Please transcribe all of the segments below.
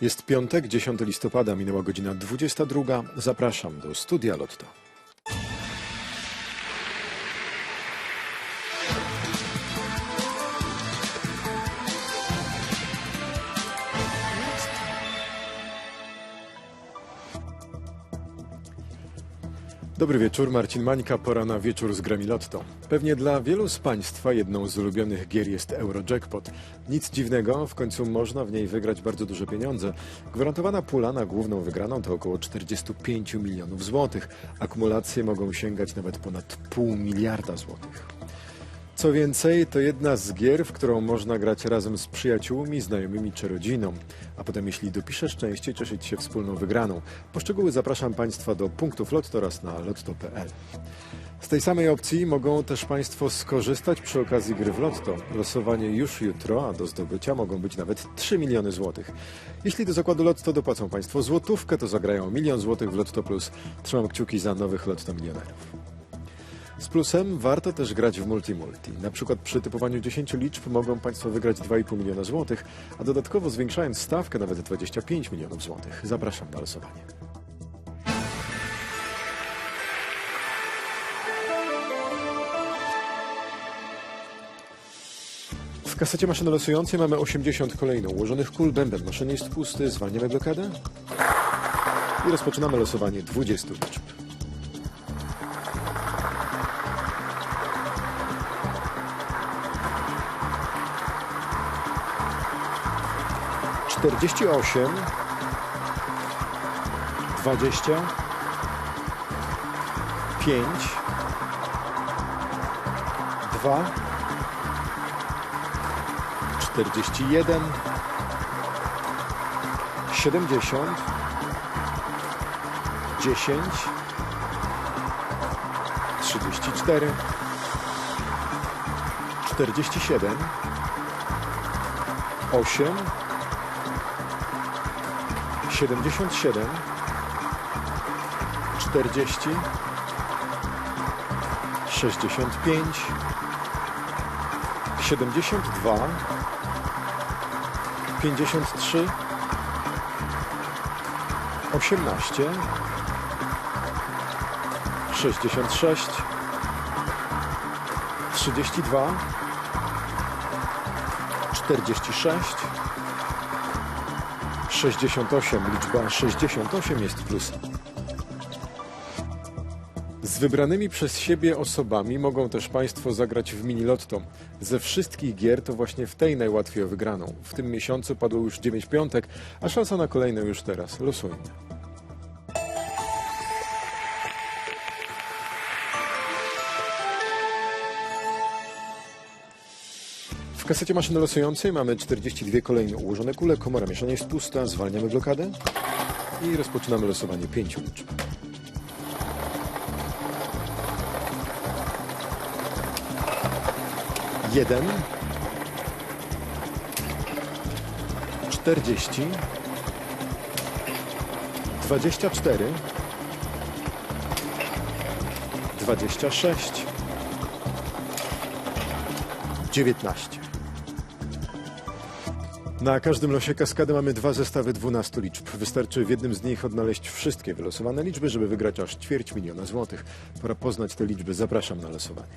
Jest piątek, 10 listopada, minęła godzina 22. Zapraszam do studia Lotto. Dobry wieczór, Marcin Mańka, pora na wieczór z grami Lotto. Pewnie dla wielu z Państwa jedną z ulubionych gier jest Eurojackpot. Nic dziwnego, w końcu można w niej wygrać bardzo duże pieniądze. Gwarantowana pula na główną wygraną to około 45 milionów złotych. Akumulacje mogą sięgać nawet ponad pół miliarda złotych. Co więcej, to jedna z gier, w którą można grać razem z przyjaciółmi, znajomymi czy rodziną. A potem, jeśli dopisze szczęście, cieszyć się wspólną wygraną. Poszczegóły zapraszam Państwa do punktów Lotto oraz na lotto.pl. Z tej samej opcji mogą też Państwo skorzystać przy okazji gry w Lotto. Losowanie już jutro, a do zdobycia mogą być nawet 3 miliony złotych. Jeśli do zakładu Lotto dopłacą Państwo złotówkę, to zagrają milion złotych w Lotto Plus. Trzymam kciuki za nowych Lotto milionerów. Z plusem warto też grać w multi-multi. Na przykład przy typowaniu 10 liczb mogą Państwo wygrać 2,5 miliona złotych, a dodatkowo zwiększając stawkę nawet 25 milionów złotych. Zapraszam na losowanie. W kasecie maszyny losującej mamy 80 kolejno ułożonych kul. Bęben maszyny jest pusty. Zwalniamy blokadę. I rozpoczynamy losowanie 20 liczb. 48 20 5 2 41 70 10 34 47 8 77 40 65 72 53 18 66 32 46 68. Liczba 68 jest plusem. Z wybranymi przez siebie osobami mogą też Państwo zagrać w mini lotto. Ze wszystkich gier to właśnie w tej najłatwiej wygraną. W tym miesiącu padło już 9 piątek, a szansa na kolejną już teraz. Losujmy. W kasecie maszyny losującej mamy 42 kolejne ułożone kule, komora mieszania jest pusta, zwalniamy blokadę i rozpoczynamy losowanie pięciu liczb. Jeden, czterdzieści, dwadzieścia cztery, dwadzieścia sześć, dziewiętnaście. Na każdym losie kaskady mamy dwa zestawy 12 liczb. Wystarczy w jednym z nich odnaleźć wszystkie wylosowane liczby, żeby wygrać aż ćwierć miliona złotych. Pora poznać te liczby. Zapraszam na losowanie.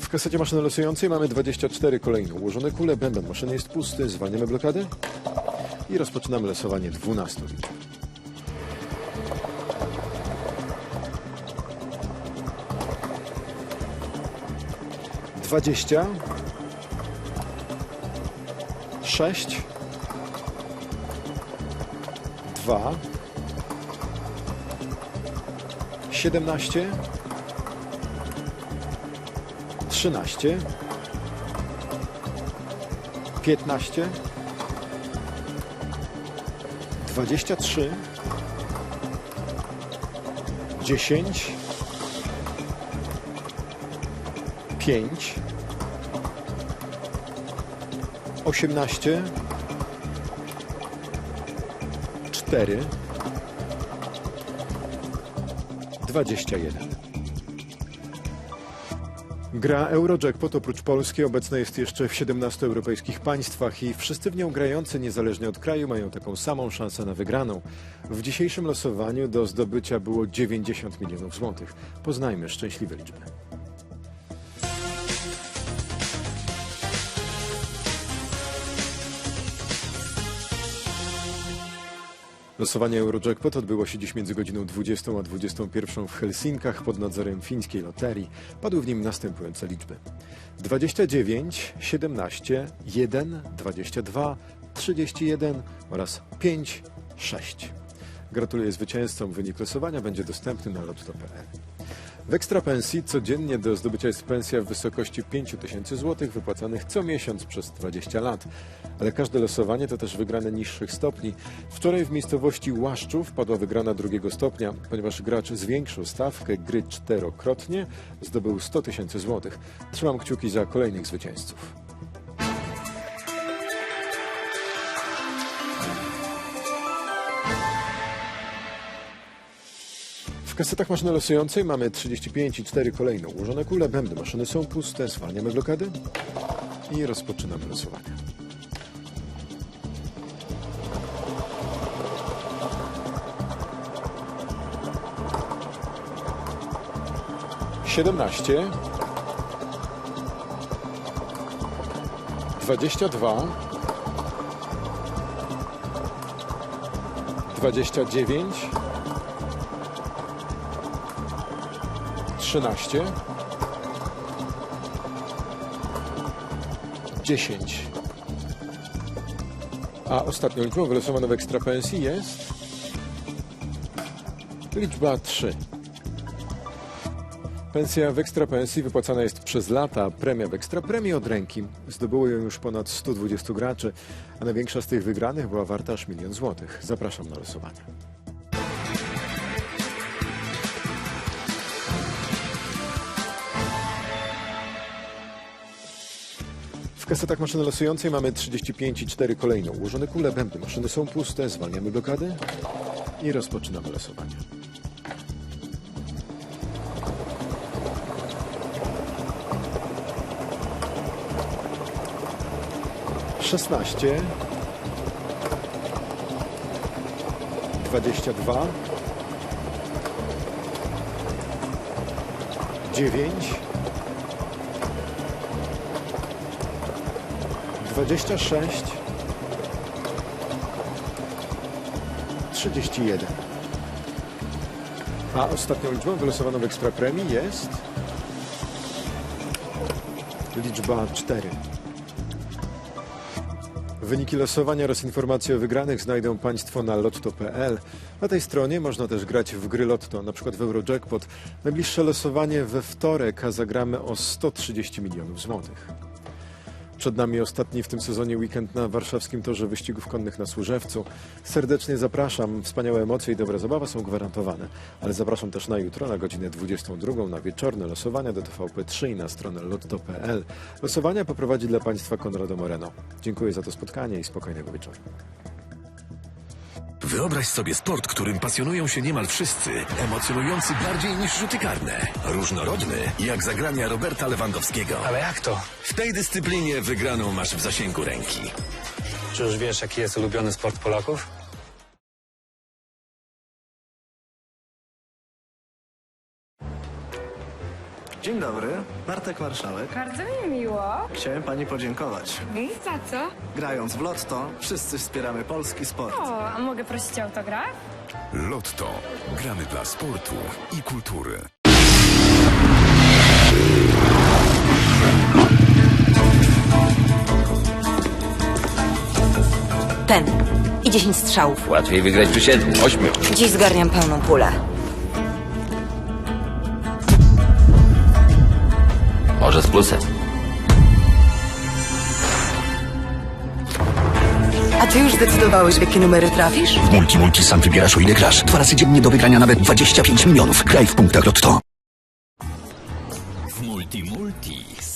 W kasecie maszyny losującej mamy 24 kolejne ułożone kule. Bęben maszyny jest pusty. Zwalniamy blokadę i rozpoczynamy losowanie 12 liczb. 20 6 2 17 13 15 23 10 5 18 4 21 Gra Eurojackpot oprócz Polski obecna jest jeszcze w 17 europejskich państwach i wszyscy w nią grający niezależnie od kraju mają taką samą szansę na wygraną. W dzisiejszym losowaniu do zdobycia było 90 milionów złotych. Poznajmy szczęśliwe liczby. Losowanie Eurojackpot odbyło się dziś między godziną 20 a 21 w Helsinkach pod nadzorem fińskiej loterii. Padły w nim następujące liczby: 29, 17, 1, 22, 31 oraz 5, 6. Gratuluję zwycięzcom. Wynik losowania będzie dostępny na lotto.pl. W ekstrapensji codziennie do zdobycia jest pensja w wysokości 5 tysięcy złotych wypłacanych co miesiąc przez 20 lat. Ale każde losowanie to też wygrane niższych stopni. Wczoraj w miejscowości Łaszczów padła wygrana drugiego stopnia, ponieważ gracz zwiększył stawkę gry czterokrotnie, zdobył 100 tysięcy złotych. Trzymam kciuki za kolejnych zwycięzców. W kasetach maszyny losującej mamy 35 i 4 kolejne ułożone kule. Bębny maszyny są puste. Zwalniamy blokady i rozpoczynamy losowanie. Siedemnaście, dwadzieścia dwa, dwadzieścia dziewięć. 13 10 A ostatnią liczbą wylosowaną w ekstrapensji jest liczba 3. Pensja w ekstrapensji wypłacana jest przez lata, premia w ekstrapremii od ręki. Zdobyło ją już ponad 120 graczy, a największa z tych wygranych była warta aż milion złotych. Zapraszam na losowanie. Kasetach maszyny losującej mamy 35 i 4 kolejne ułożone kule. Bębny maszyny są puste, zwalniamy blokady i rozpoczynamy losowanie. Szesnaście, dwadzieścia dwa, dziewięć. 26 31 A ostatnią liczbą wylosowaną w ekstrapremii jest liczba 4 Wyniki losowania oraz informacje o wygranych znajdą Państwo na lotto.pl. Na tej stronie można też grać w gry Lotto, przykład w Eurojackpot. Najbliższe losowanie we wtorek, a zagramy o 130 milionów złotych. Przed nami ostatni w tym sezonie weekend na warszawskim torze wyścigów konnych na Służewcu. Serdecznie zapraszam. Wspaniałe emocje i dobra zabawa są gwarantowane. Ale zapraszam też na jutro na godzinę 22 na wieczorne losowania do TVP3 i na stronę lotto.pl. Losowania poprowadzi dla Państwa Konrado Moreno. Dziękuję za to spotkanie i spokojnego wieczoru. Wyobraź sobie sport, którym pasjonują się niemal wszyscy, emocjonujący bardziej niż rzuty karne, różnorodny jak zagrania Roberta Lewandowskiego. Ale jak to? W tej dyscyplinie wygraną masz w zasięgu ręki. Czy już wiesz, jaki jest ulubiony sport Polaków? Dzień dobry, Bartek Marszałek. Bardzo mi miło. Chciałem pani podziękować. I za co? Grając w Lotto, wszyscy wspieramy polski sport. O, a mogę prosić o autograf? Lotto. Gramy dla sportu i kultury. Ten. I 10 strzałów. Łatwiej wygrać przy siedmiu, ośmiu. Dziś zgarniam pełną pulę. Może z plusem. A ty już zdecydowałeś, w jakie numery trafisz? W Multi Multi sam wybierasz o ile grasz. Dwa razy dziennie do wygrania nawet 25 milionów. Graj w punktach Lotto.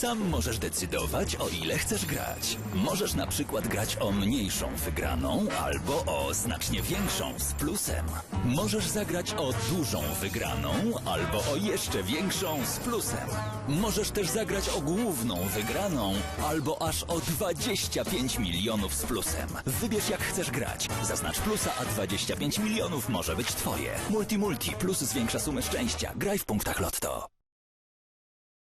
Sam możesz decydować, o ile chcesz grać. Możesz na przykład grać o mniejszą wygraną albo o znacznie większą z plusem. Możesz zagrać o dużą wygraną albo o jeszcze większą z plusem. Możesz też zagrać o główną wygraną albo aż o 25 milionów z plusem. Wybierz jak chcesz grać. Zaznacz plusa, a 25 milionów może być twoje. Multi Multi plus zwiększa sumę szczęścia. Graj w punktach Lotto.